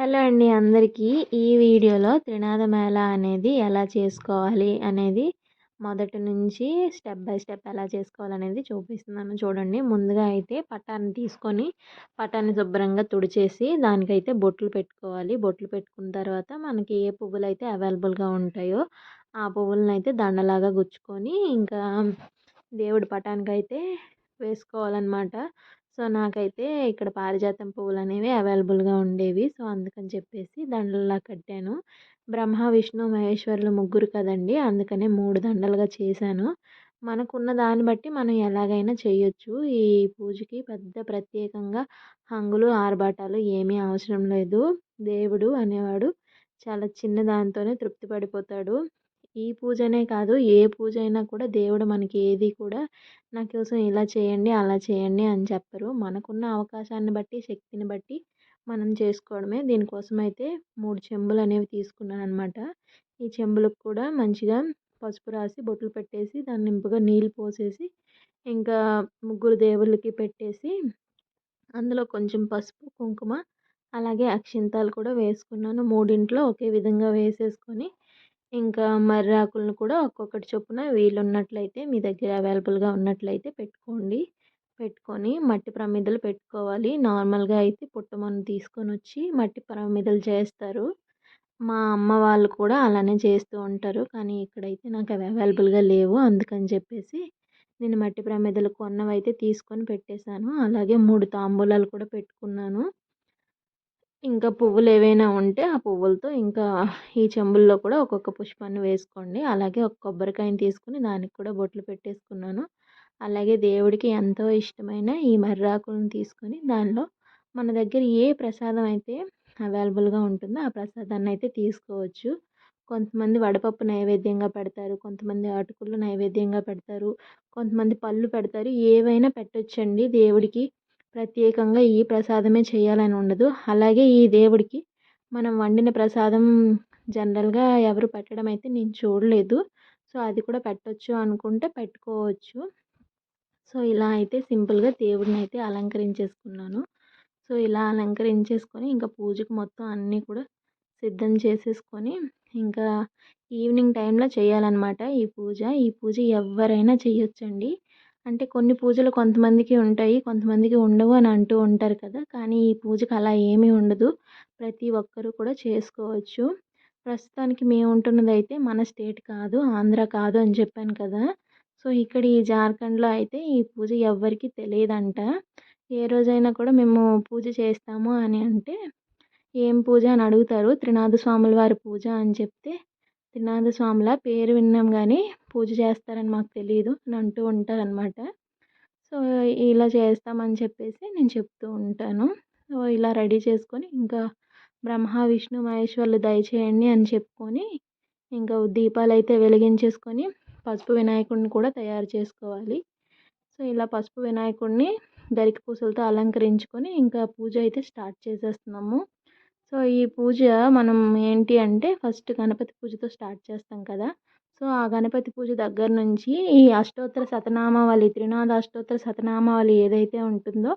Hello అండి అందరికీ. ఈ వీడియోలో త్రినాద మేళ అనేది ఎలా చేసుకోవాలి అనేది మొదటి నుంచి స్టెప్ బై స్టెప్ ఎలా చేసుకోవాలనేది చూపిస్తున్నాను చూడండి. ముందుగా అయితే పట్టాన్ని తీసుకొని పట్టాన్ని శుభ్రంగా తుడిచేసి దానికైతే బొట్లు పెట్టుకోవాలి. బొట్లు పెట్టుకున్న తర్వాత మనకి ఏ పువ్వులు అయితే అవైలబుల్గా ఉంటాయో ఆ పువ్వులను అయితే దండలాగా గుచ్చుకొని ఇంకా దేవుడి పటానికి అయితే వేసుకోవాలన్నమాట. సో నాకైతే ఇక్కడ పారిజాతం పువ్వులు అనేవి అవైలబుల్గా ఉండేవి. సో అందుకని చెప్పేసి దండలలా కట్టాను. బ్రహ్మ విష్ణు మహేశ్వరులు ముగ్గురు కదండి! అందుకనే మూడు దండలుగా చేశాను. మనకున్న దాన్ని బట్టి మనం ఎలాగైనా చేయొచ్చు. ఈ పూజకి పెద్ద ప్రత్యేకంగా హంగులు ఆర్భాటాలు ఏమీ అవసరం లేదు. దేవుడు అనేవాడు చాలా చిన్న దానితోనే తృప్తి పడిపోతాడు. ఈ పూజనే కాదు ఏ పూజ అయినా కూడా దేవుడు మనకి ఏది కూడా నా కోసం ఇలా చేయండి అలా చేయండి అని చెప్పరు. మనకున్న అవకాశాన్ని బట్టి శక్తిని బట్టి మనం చేసుకోవడమే. దీనికోసం అయితే మూడు చెంబులు అనేవి తీసుకున్నాను అనమాట ఈ చెంబులకు కూడా మంచిగా పసుపు రాసి బొట్లు పెట్టేసి దాన్ని నింపుగా నీళ్ళు పోసేసి ఇంకా ముగ్గురు దేవుళ్ళకి పెట్టేసి అందులో కొంచెం పసుపు కుంకుమ అలాగే అక్షింతాలు కూడా వేసుకున్నాను. మూడింట్లో ఒకే విధంగా వేసేసుకొని ఇంకా మర్రాకులను కూడా ఒక్కొక్కటి చొప్పున వీలున్నట్లయితే మీ దగ్గర అవైలబుల్గా ఉన్నట్లయితే పెట్టుకోండి. పెట్టుకొని మట్టి ప్రమిదలు పెట్టుకోవాలి. నార్మల్గా అయితే పుట్టమన్ను తీసుకొని వచ్చి మట్టి ప్రమిదలు చేస్తారు. మా అమ్మ వాళ్ళు కూడా అలానే చేస్తూ ఉంటారు. కానీ ఇక్కడైతే నాకు అవి అవైలబుల్గా లేవు. అందుకని చెప్పేసి నేను మట్టి ప్రమిదలు కొన్నవైతే తీసుకొని పెట్టేశాను. అలాగే మూడు తాంబూలాలు కూడా పెట్టుకున్నాను. ఇంకా పువ్వులు ఏవైనా ఉంటే ఆ పువ్వులతో ఇంకా ఈ చెంబుల్లో కూడా ఒక్కొక్క పుష్పాన్ని వేసుకోండి. అలాగే ఒక కొబ్బరికాయని తీసుకుని దానికి కూడా బొట్లు పెట్టేసుకున్నాను. అలాగే దేవుడికి ఎంతో ఇష్టమైన ఈ మర్రాకులను తీసుకొని దానిలో మన దగ్గర ఏ ప్రసాదం అయితే అవైలబుల్గా ఉంటుందో ఆ ప్రసాదాన్ని అయితే తీసుకోవచ్చు. కొంతమంది వడపప్పు నైవేద్యంగా పెడతారు కొంతమంది అటుకులు నైవేద్యంగా పెడతారు కొంతమంది పళ్ళు పెడతారు. ఏవైనా పెట్టొచ్చండి దేవుడికి. ప్రత్యేకంగా ఈ ప్రసాదమే చేయాలని ఉండదు. అలాగే ఈ దేవుడికి మనం వండిన ప్రసాదం జనరల్గా ఎవరు పెట్టడం అయితే నేను చూడలేదు. సో అది కూడా పెట్టవచ్చు అనుకుంటే పెట్టుకోవచ్చు. సో ఇలా అయితే సింపుల్గా దేవుడిని అయితే అలంకరించేసుకున్నాను. సో ఇలా అలంకరించేసుకొని ఇంకా పూజకు మొత్తం అన్నీ కూడా సిద్ధం చేసేసుకొని ఇంకా ఈవినింగ్ టైంలో చేయాలన్నమాట ఈ పూజ. ఈ పూజ ఎవరైనా చేయొచ్చండి. అంటే కొన్ని పూజలు కొంతమందికి ఉంటాయి కొంతమందికి ఉండవు అని అంటూ ఉంటారు కదా. కానీ ఈ పూజకి అలా ఏమీ ఉండదు. ప్రతి ఒక్కరూ కూడా చేసుకోవచ్చు. ప్రస్తుతానికి మేము ఉంటున్నది అయితే మన స్టేట్ కాదు ఆంధ్ర కాదు అని చెప్పాను కదా. సో ఇక్కడ ఈ జార్ఖండ్లో అయితే ఈ పూజ ఎవ్వరికి తెలియదంట. ఏ రోజైనా కూడా మేము పూజ చేస్తాము అని అంటే ఏం పూజ అని అడుగుతారు. త్రినాథ స్వాముల వారి పూజ అని చెప్తే త్రినాథ స్వాముల పేరు విన్నాం కానీ పూజ చేస్తారని మాకు తెలియదు అని అంటూ ఉంటారనమాట సో ఇలా చేస్తామని చెప్పేసి నేను చెప్తూ ఉంటాను. సో ఇలా రెడీ చేసుకొని ఇంకా బ్రహ్మ విష్ణు మహేశ్వర్లు దయచేయండి అని చెప్పుకొని ఇంకా దీపాలు అయితే వెలిగించేసుకొని పసుపు వినాయకుడిని కూడా తయారు చేసుకోవాలి. సో ఇలా పసుపు వినాయకుడిని గరిక పూసలతో అలంకరించుకొని ఇంకా పూజ అయితే స్టార్ట్ చేసేస్తున్నాము. సో ఈ పూజ మనం ఏంటి అంటే ఫస్ట్ గణపతి పూజతో స్టార్ట్ చేస్తాం కదా! సో ఆ గణపతి పూజ దగ్గర నుంచి ఈ అష్టోత్తర శతనామావళి త్రినాథ అష్టోత్తర శతనామావళి ఏదైతే ఉంటుందో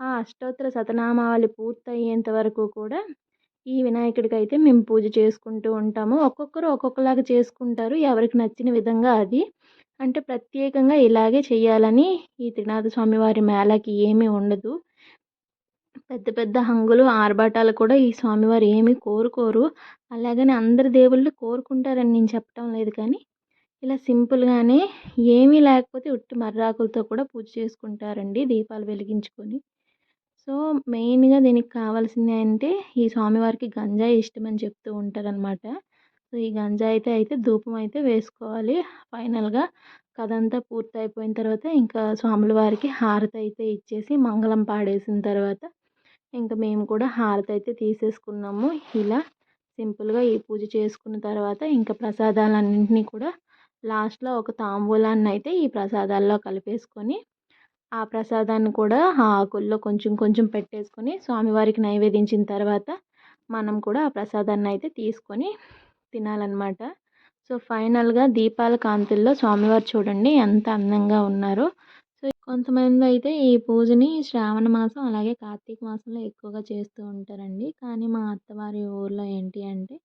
ఆ అష్టోత్తర శతనామావళి పూర్తయ్యేంత వరకు కూడా ఈ వినాయకుడికి అయితే మేము పూజ చేసుకుంటూ ఉంటాము. ఒక్కొక్కరు ఒక్కొక్కలాగా చేసుకుంటారు. ఎవరికి నచ్చిన విధంగా అది అంటే ప్రత్యేకంగా ఇలాగే చేయాలని ఈ త్రినాథ స్వామి వారి మేళకి ఏమీ ఉండదు. పెద్ద పెద్ద హంగులు ఆర్భాటాలు కూడా ఈ స్వామివారు ఏమీ కోరుకోరు. అలాగని అందరి దేవుళ్ళు కోరుకుంటారని నేను చెప్పటం లేదు కానీ ఇలా సింపుల్గానే ఏమీ లేకపోతే ఉట్టి మర్రాకులతో కూడా పూజ చేసుకుంటారండి దీపాలు వెలిగించుకొని. సో మెయిన్గా దీనికి కావాల్సింది అంటే ఈ స్వామివారికి గంజాయి ఇష్టం అని చెప్తూ ఉంటారనమాట సో ఈ గంజాయి అయితే అయితే ధూపం అయితే వేసుకోవాలి. ఫైనల్గా కథ అంతా పూర్తి అయిపోయిన తర్వాత ఇంకా స్వాముల వారికి హారతి అయితే ఇచ్చేసి మంగళం పాడేసిన తర్వాత ఇంకా మేము కూడా హారతి అయితే తీసేసుకున్నాము. ఇలా సింపుల్గా ఈ పూజ చేసుకున్న తర్వాత ఇంకా ప్రసాదాలన్నింటినీ కూడా లాస్ట్లో ఒక తాంబూలాన్ని అయితే ఈ ప్రసాదాల్లో కలిపేసుకొని ఆ ప్రసాదాన్ని కూడా ఆ ఆకుల్లో కొంచెం కొంచెం పెట్టేసుకొని స్వామివారికి నైవేదించిన తర్వాత మనం కూడా ఆ ప్రసాదాన్ని అయితే తీసుకొని తినాలన్నమాట. సో ఫైనల్గా దీపాల కాంతుల్లో స్వామివారు చూడండి ఎంత అందంగా ఉన్నారో. కొంతమంది అయితే ఈ పూజని శ్రావణ మాసం అలాగే కార్తీక మాసంలో ఎక్కువగా చేస్తూ ఉంటారండి. కానీ మా అత్తవారి ఊర్లో ఏంటి అంటే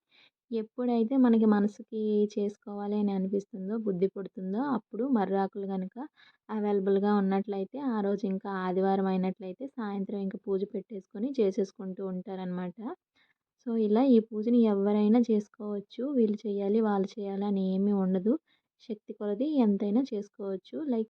ఎప్పుడైతే మనకి మనసుకి చేసుకోవాలి అని అనిపిస్తుందో బుద్ధి పుడుతుందో అప్పుడు మర్రాకులు కనుక అవైలబుల్గా ఉన్నట్లయితే ఆ రోజు ఇంకా ఆదివారం అయినట్లయితే సాయంత్రం ఇంకా పూజ పెట్టేసుకొని చేసేసుకుంటూ ఉంటారనమాట సో ఇలా ఈ పూజని ఎవరైనా చేసుకోవచ్చు. వీళ్ళు చేయాలి వాళ్ళు చేయాలి అని ఏమీ ఉండదు. శక్తి కొలది ఎంతైనా చేసుకోవచ్చు. లైక్